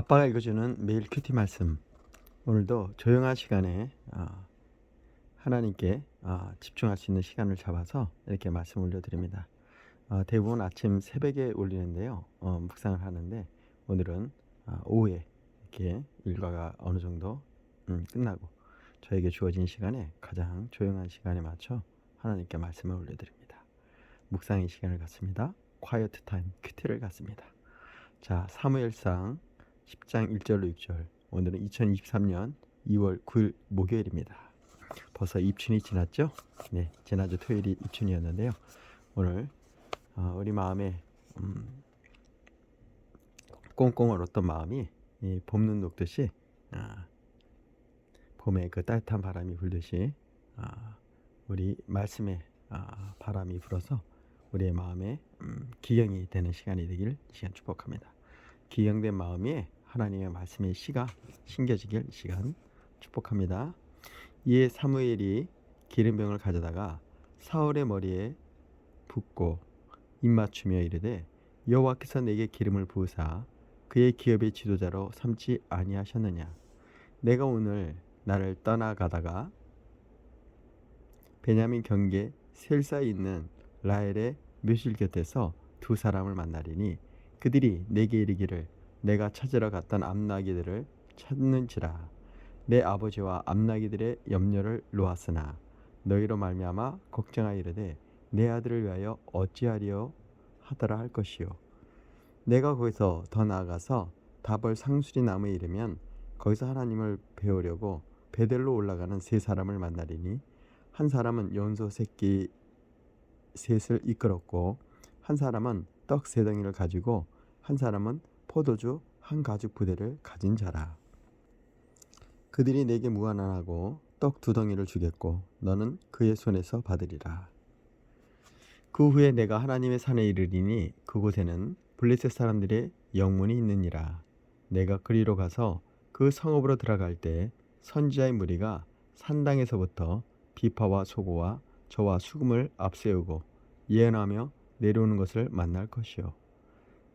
아빠가 읽어주는 매일 큐티 말씀. 오늘도 조용한 시간에 아, 하나님께 아, 집중할 수 있는 시간을 잡아서 이렇게 말씀 올려드립니다. 아, 대부분 아침 새벽에 올리는데요. 어, 묵상을 하는데 오늘은 아, 오후에 이렇게 일과가 어느 정도 음, 끝나고 저에게 주어진 시간에 가장 조용한 시간에 맞춰 하나님께 말씀을 올려드립니다. 묵상의 시간을 갖습니다. quiet 타임 큐티를 갖습니다. 자 사무엘상 10장 1절로 6절 오늘은 2023년 2월 9일 목요일입니다. 벌써 입춘이 지났죠? 네, 지난주 토요일이 입춘이었는데요. 오늘 어, 우리 마음에 음, 꽁꽁 얼었던 마음이 이 봄눈 녹듯이 아, 봄에 그 따뜻한 바람이 불듯이 아, 우리 말씀에 아, 바람이 불어서 우리의 마음에 음, 기경이 되는 시간이 되길 시간 축복합니다. 기경된 마음에 하나님의 말씀의 시가 심겨지길 시간 축복합니다. 이에 사무엘이 기름병을 가져다가 사울의 머리에 붓고 입맞추며 이르되 여호와께서 내게 기름을 부으사 그의 기업의 지도자로 삼지 아니하셨느냐 내가 오늘 나를 떠나가다가 베냐민 경계 셀사에 있는 라헬의 묘실 곁에서 두 사람을 만나리니 그들이 내게 이르기를 내가 찾으러 갔던 암나기들을 찾는지라. 내 아버지와 암나기들의 염려를 놓았으나 너희로 말미암아 걱정하이르되 내 아들을 위하여 어찌하리요? 하더라 할 것이요. 내가 거기서 더 나아가서 다벌 상수리 나무에 이르면 거기서 하나님을 배우려고 베델로 올라가는 세 사람을 만나리니 한 사람은 연소 새끼 셋을 이끌었고 한 사람은 떡 세 덩이를 가지고 한 사람은 포도주 한 가죽 부대를 가진 자라. 그들이 내게 무관하고 떡 두 덩이를 주겠고 너는 그의 손에서 받으리라. 그 후에 내가 하나님의 산에 이르리니 그곳에는 블레셋 사람들의 영문이 있느니라. 내가 그리로 가서 그 성읍으로 들어갈 때 선지자의 무리가 산당에서부터 비파와 소고와 저와 수금을 앞세우고 예언하며 내려오는 것을 만날 것이요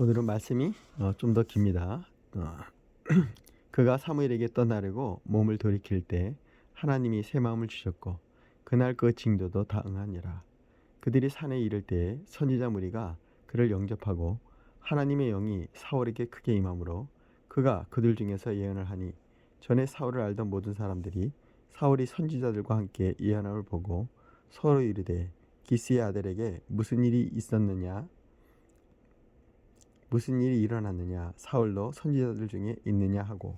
오늘은 말씀이 어, 좀더 깁니다. 어, 그가 사무엘에게 떠나려고 몸을 돌이킬 때 하나님이 새 마음을 주셨고 그날 그 징조도 다 응하니라. 그들이 산에 이를 때 선지자 무리가 그를 영접하고 하나님의 영이 사울에게 크게 임함으로 그가 그들 중에서 예언을 하니 전에 사울을 알던 모든 사람들이 사울이 선지자들과 함께 예언함을 보고 서로 이르되 기스의 아들에게 무슨 일이 있었느냐 무슨 일이 일어났느냐 사울도 선지자들 중에 있느냐 하고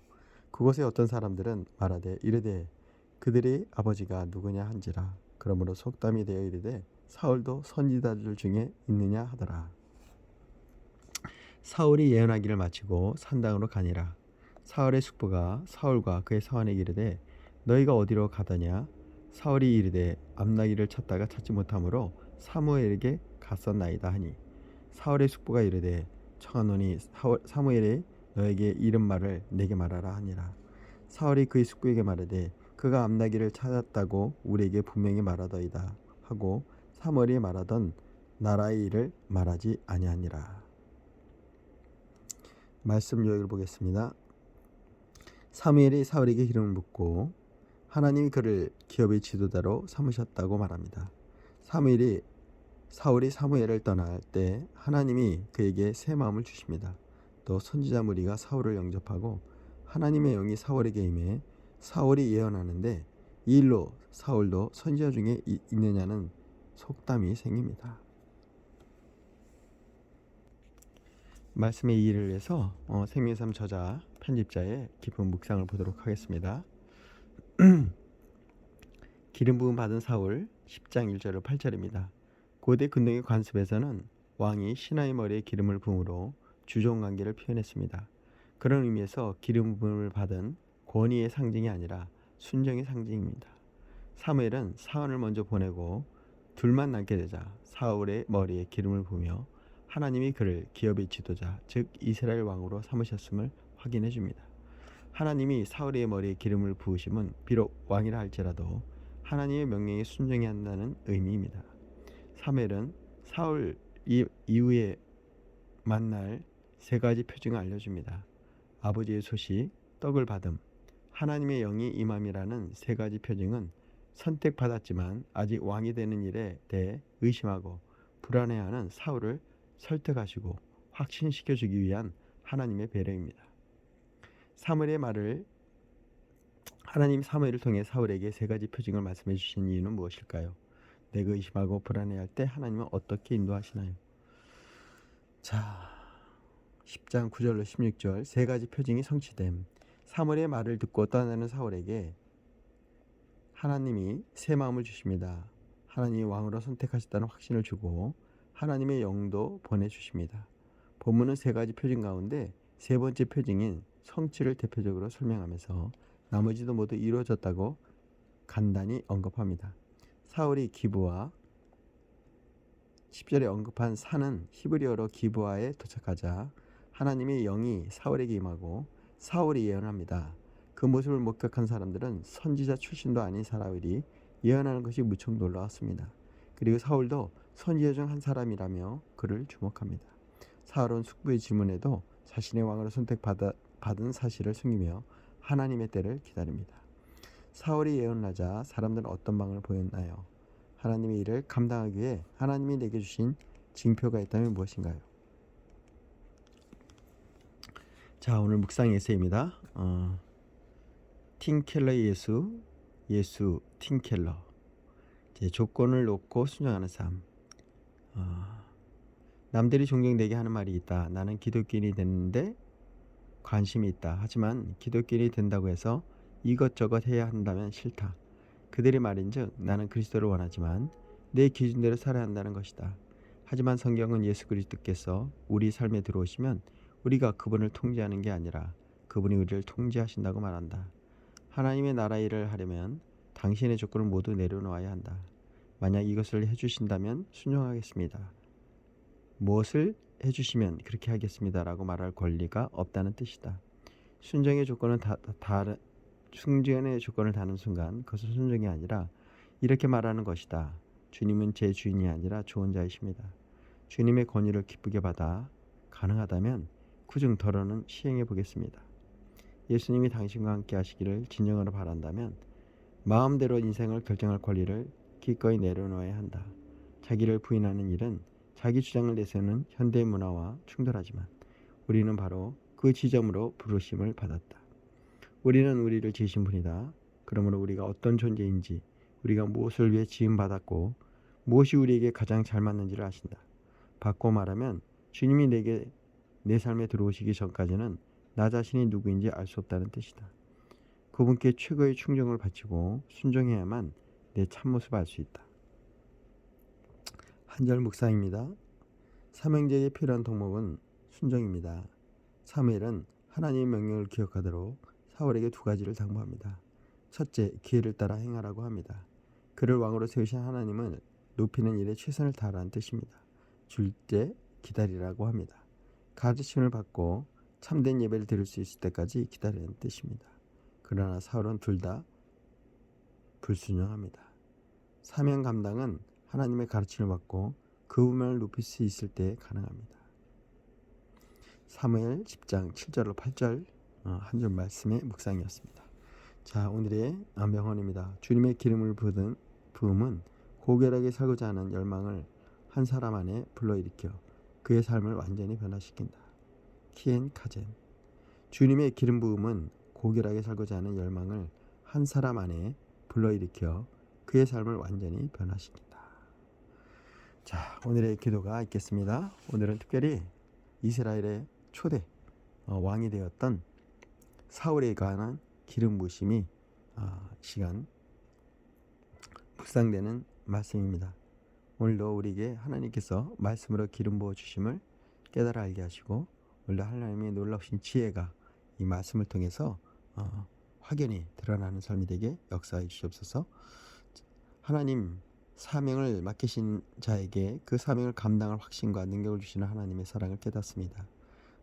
그곳에 어떤 사람들은 말하되 이르되 그들의 아버지가 누구냐 한지라. 그러므로 속담이 되어 이르되 사울도 선지자들 중에 있느냐 하더라. 사울이 예언하기를 마치고 산당으로 가니라. 사울의 숙부가 사울과 그의 사환에게 이르되 너희가 어디로 가더냐? 사울이 이르되 암나기를 찾다가 찾지 못하므로 사무엘에게 갔었나이다 하니 사울의 숙부가 이르되 청하노니 사무엘이 너에게 이런 말을 내게 말하라 하니라. 사울이 그의 숙부에게 말하되 그가 암나기를 찾았다고 우리에게 분명히 말하더이다 하고 사무엘이 말하던 나라의 일을 말하지 아니하니라. 말씀 요약을 보겠습니다. 사무엘이 사울에게 기름을 붓고 하나님이 그를 기업의 지도자로 삼으셨다고 말합니다. 사무엘이 사울이 사무엘을 떠날 때 하나님이 그에게 새 마음을 주십니다. 또 선지자 무리가 사울을 영접하고 하나님의 영이 사울에게 임해 사울이 예언하는데 이 일로 사울도 선지자 중에 있느냐는 속담이 생깁니다. 말씀의 이해를 위해서 어, 생명삼 저자 편집자의 깊은 묵상을 보도록 하겠습니다. 기름 부음 받은 사울 10장 1절로 8절입니다. 고대 근동의 관습에서는 왕이 신하의 머리에 기름을 부음으로 주종 관계를 표현했습니다. 그런 의미에서 기름 부음을 받은 권위의 상징이 아니라 순정의 상징입니다. 사무엘은 사원을 먼저 보내고 둘만 남게 되자 사울의 머리에 기름을 부으며 하나님이 그를 기업의 지도자 즉 이스라엘 왕으로 삼으셨음을 확인해 줍니다. 하나님이 사울의 머리에 기름을 부으심은 비록 왕이라 할지라도 하나님의 명령에 순종해야 한다는 의미입니다. 사무엘은 사울 이- 이후에 만날 세 가지 표징을 알려줍니다. 아버지의 소식, 떡을 받음, 하나님의 영이 임함이라는 세 가지 표징은 선택받았지만 아직 왕이 되는 일에 대해 의심하고 불안해하는 사울을 설득하시고 확신시켜 주기 위한 하나님의 배려입니다. 사무엘의 말을 하나님 사무엘을 통해 사울에게 세 가지 표징을 말씀해 주신 이유는 무엇일까요? 내가 의심하고 불안해할 때 하나님은 어떻게 인도하시나요? 자, 10장 9절로 16절 세 가지 표징이 성취됨. 사무엘의 말을 듣고 떠나는 사울에게 하나님이 새 마음을 주십니다. 하나님이 왕으로 선택하셨다는 확신을 주고 하나님의 영도 보내주십니다. 본문은 세 가지 표징 가운데 세 번째 표징인 성취를 대표적으로 설명하면서 나머지도 모두 이루어졌다고 간단히 언급합니다. 사울이 기부와 10절에 언급한 산은 히브리어로 기부하에 도착하자 하나님의 영이 사울에게 임하고 사울이 예언합니다. 그 모습을 목격한 사람들은 선지자 출신도 아닌 사람들이 예언하는 것이 무척 놀라웠습니다. 그리고 사울도 선지자 중 한 사람이라며 그를 주목합니다. 사울은 숙부의 질문에도 자신의 왕으로 선택받은 사실을 숨기며 하나님의 때를 기다립니다. 사울이 예언하자 사람들은 어떤 방을 보였나요? 하나님의 일을 감당하기 위해 하나님이 내게 주신 징표가 있다면 무엇인가요? 자 오늘 묵상 에세이입니다. 어, 팀켈러의 예수, 예수 팀켈러. 이제 조건을 놓고 순종하는 삶. 어, 남들이 내게 하는 말이 있다. 나는 기독교인이 됐는데 관심이 있다. 하지만 기독교인이 된다고 해서 이것저것 해야 한다면 싫다. 그들의 말인즉 나는 그리스도를 원하지만 내 기준대로 살아야 한다는 것이다. 하지만 성경은 예수 그리스도께서 우리 삶에 들어오시면 우리가 그분을 통제하는 게 아니라 그분이 우리를 통제하신다고 말한다. 하나님의 나라 일을 하려면 당신의 조건을 모두 내려놓아야 한다. 만약 이것을 해주신다면 순종하겠습니다. 무엇을 해주시면 그렇게 하겠습니다라고 말할 권리가 없다는 뜻이다. 순종의 조건은 다, 다 순종의 조건을 다는 순간 그것은 순종이 아니라 이렇게 말하는 것이다. 주님은 제 주인이 아니라 주원자이십니다. 주님의 권위를 기쁘게 받아 가능하다면 구중 덜어는 시행해 보겠습니다. 예수님이 당신과 함께 하시기를 진정으로 바란다면 마음대로 인생을 결정할 권리를 기꺼이 내려놓아야 한다. 자기를 부인하는 일은 자기 주장을 내세우는 현대 문화와 충돌하지만 우리는 바로 그 지점으로 부르심을 받았다. 우리는 우리를 지으신 분이다. 그러므로 우리가 어떤 존재인지, 우리가 무엇을 위해 지음 받았고 무엇이 우리에게 가장 잘 맞는지를 아신다. 바꿔 말하면 주님이 내게 내 삶에 들어오시기 전까지는 나 자신이 누구인지 알 수 없다는 뜻이다. 그분께 최고의 충정을 바치고 순종해야만 내 참모습을 알 수 있다. 한절 묵상입니다. 삼형제에게 필요한 덕목은 순종입니다. 사무엘은 하나님의 명령을 기억하도록 사울에게 두 가지를 당부합니다. 첫째, 기회를 따라 행하라고 합니다. 그를 왕으로 세우신 하나님은 높이는 일에 최선을 다하라는 뜻입니다. 둘째, 기다리라고 합니다. 가르침을 받고 참된 예배를 드릴 수 있을 때까지 기다리는 뜻입니다. 그러나 사울은 둘 다 불순종합니다. 사명 감당은 하나님의 가르침을 받고 그 운명을 높일 수 있을 때 가능합니다. 사무엘 10장 7절로 8절 어, 한 줄 말씀의 묵상이었습니다. 자 오늘의 명언입니다. 주님의 기름을 부은 부음은 고결하게 살고자 하는 열망을 한 사람 안에 불러일으켜 그의 삶을 완전히 변화시킨다. 키엔 카젠 주님의 기름 부음은 고결하게 살고자 하는 열망을 한 사람 안에 불러일으켜 그의 삶을 완전히 변화시킨다. 자, 오늘의 기도가 있겠습니다. 오늘은 특별히 이스라엘의 초대 어, 왕이 되었던 사울에 관한 기름 부심이 어, 시간 묵상되는 말씀입니다. 오늘도 우리에게 하나님께서 말씀으로 기름 부어 주심을 깨달아 알게 하시고 오늘도 하나님의 놀라우신 지혜가 이 말씀을 통해서 어, 확연히 드러나는 삶이 되게 역사해 주시옵소서. 하나님 사명을 맡기신 자에게 그 사명을 감당할 확신과 능력을 주시는 하나님의 사랑을 깨닫습니다.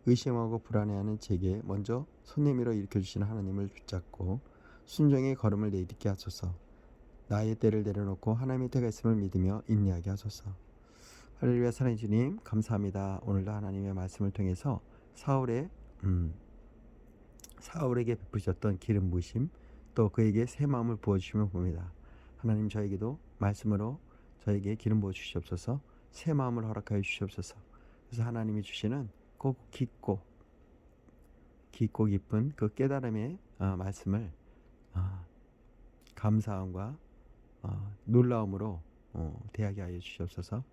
의심하고 불안해하는 제게 먼저 손 내밀어 일으켜 주시는 하나님을 붙잡고 순종의 걸음을 내딛게 하소서. 나의 때를 내려놓고 하나님의 때가 있음을 믿으며 인내하게 하소서. 할렐루야 사랑해 주님 감사합니다. 오늘도 하나님의 말씀을 통해서 사울의 음, 사울에게 베푸셨던 기름 부으심 또 그에게 새 마음을 부어 주시면 봅니다. 하나님 저에게도 말씀으로 저에게 기름 부어 주시옵소서. 새 마음을 허락하여 주시옵소서. 그래서 하나님이 주시는 꼭 깊고 깊고 깊은 그 깨달음의 어, 말씀을 어, 감사함과 어, 놀라움으로 어, 대하게 하여 주시옵소서.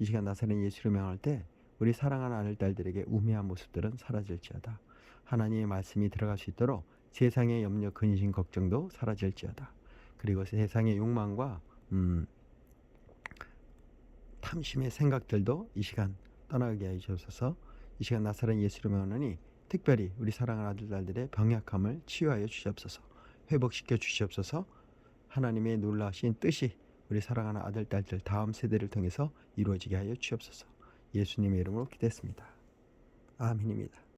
이 시간 나사렛 예수를 명할 때 우리 사랑하는 아들 딸들에게 우매한 모습들은 사라질지어다. 하나님의 말씀이 들어갈 수 있도록 세상의 염려, 근심, 걱정도 사라질지어다. 그리고 세상의 욕망과 음, 탐심의 생각들도 이 시간 떠나게 하여 주옵소서. 이 시간 나사렛 예수를 명하노니 특별히 우리 사랑하는 아들 딸들의 병약함을 치유하여 주시옵소서. 회복시켜 주시옵소서. 하나님의 놀라신 뜻이 우리 사랑하는 아들 딸들 다음 세대를 통해서 이루어지게 하여 주옵소서. 예수님의 이름으로 기도했습니다. 아멘입니다.